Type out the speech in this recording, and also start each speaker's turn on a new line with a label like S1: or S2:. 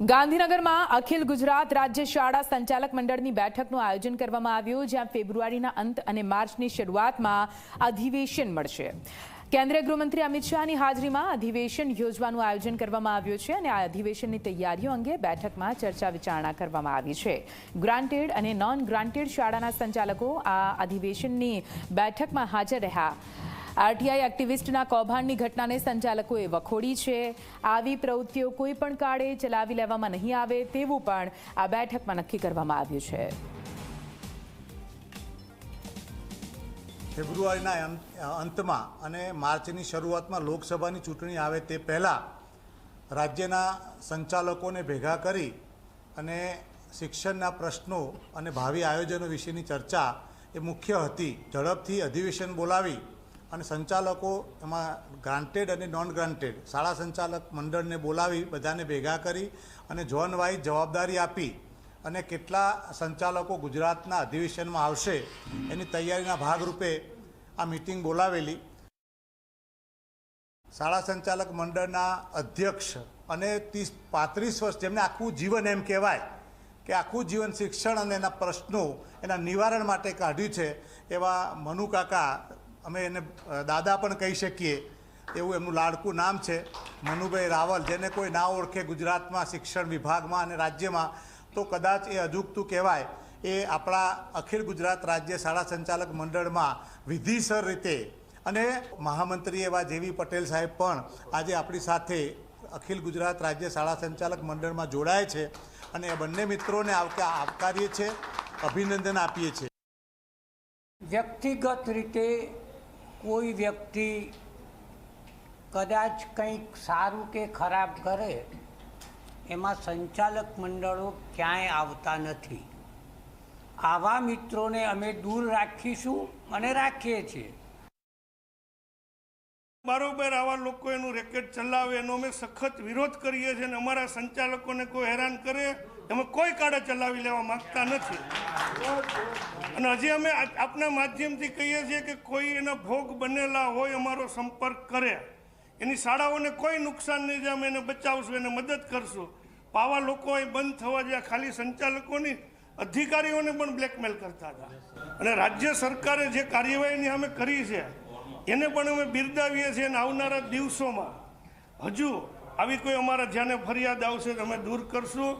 S1: ગાંધીનગરમાં અખિલ ગુજરાત રાજ્ય શાળા સંચાલક મંડળની બેઠકનું આયોજન કરવામાં આવ્યું, જ્યાં ફેબ્રુઆરીના અંત અને માર્ચની શરૂઆતમાં અધિવેશન મળશે. કેન્દ્રીય ગૃહમંત્રી અમિત શાહની હાજરીમાં અધિવેશન યોજવાનું આયોજન કરવામાં આવ્યું છે અને આ અધિવેશનની તૈયારીઓ અંગે બેઠકમાં ચર્ચા વિચારણા કરવામાં આવી છે. ગ્રાન્ટેડ અને નોન ગ્રાન્ટેડ શાળાના સંચાલકો આ અધિવેશનની બેઠકમાં હાજર રહ્યા. આરટીઆઈ એક્ટિવિસ્ટના કૌભાંડની ઘટનાને સંચાલકોએ વખોડી છે. આવી પ્રવૃત્તિઓ કોઈ પણ કાળે ચલાવી લેવામાં નહીં આવે તેવું પણ આ બેઠકમાં નક્કી કરવામાં આવ્યું છે.
S2: ફેબ્રુઆરીના અંત- અંતમાં અને માર્ચની શરૂઆતમાં લોકસભાની ચૂંટણી આવે તે પહેલાં રાજ્યના સંચાલકોને ભેગા કરી અને શિક્ષણના પ્રશ્નો અને ભાવિ આયોજનો વિશેની ચર્ચા એ મુખ્ય હતી. ઝડપથી અધિવેશન બોલાવી અને સંચાલકો એમાં ગ્રાન્ટેડ અને નોન ગ્રાન્ટેડ શાળા સંચાલક મંડળને બોલાવી, બધાને ભેગા કરી અને ઝોન વાઇઝ જવાબદારી આપી અને કેટલા સંચાલકો ગુજરાતના અધિવેશનમાં આવશે એની તૈયારીના ભાગરૂપે આ મિટિંગ બોલાવેલી. શાળા સંચાલક મંડળના અધ્યક્ષ અને ત્રીસ, પાંત્રીસ વર્ષ જેમને આખું જીવન એમ કહેવાય કે આખું જીવન શિક્ષણ અને એના પ્રશ્નો એના નિવારણ માટે કાઢ્યું છે એવા મનુ કાકા અમે એને દાદા પણ કહી શકીએ. એવું એમનું લાડકું નામ છે, મનુભાઈ રાવલ, જેને કોઈ ના ઓળખે ગુજરાતમાં શિક્ષણ વિભાગમાં અને રાજ્યમાં, તો કદાચ એ અજુગતું કહેવાય. એ આપણા અખિલ ગુજરાત રાજ્ય શાળા સંચાલક મંડળમાં વિધિસર રીતે અને મહામંત્રી એવા જેવી પટેલ સાહેબ પણ આજે આપણી સાથે અખિલ ગુજરાત રાજ્ય શાળા સંચાલક મંડળમાં જોડાય છે અને એ બંને મિત્રોને આવતા આવકારીએ છીએ, અભિનંદન આપીએ છીએ.
S3: વ્યક્તિગત રીતે કોઈ વ્યક્તિ કદાચ કંઈક સારું કે ખરાબ કરે, એમાં સંચાલક મંડળો ક્યાંય આવતા નથી. આવા મિત્રોને અમે દૂર રાખીશું અને રાખીએ છીએ.
S4: બારોબાર આવા લોકો એનું રેકેટ ચલાવે, એનો અમે સખત વિરોધ કરીએ છીએ અને અમારા સંચાલકોને કોઈ હેરાન કરે અમે કોઈ કાળે ચલાવી લેવા માંગતા નથી. અને હજી અમે આપના માધ્યમથી કહીએ છીએ કે કોઈ એના ભોગ બનેલા હોય, અમારો સંપર્ક કરે. એની શાળાઓને કોઈ નુકસાન નહીં જાય અમે એને બચાવશું, એને મદદ કરશું. પાવા લોકો અહીં બંધ થવા જ્યાં ખાલી સંચાલકોની અધિકારીઓને પણ બ્લેકમેલ કરતા હતા. અને રાજ્ય સરકારે જે કાર્યવાહીની અમે કરી છે એને પણ અમે બિરદાવીએ છીએ અને આવનારા દિવસોમાં. હજુ આવી કોઈ અમારા ધ્યાને ફરિયાદ આવશે તો અમે દૂર કરશું.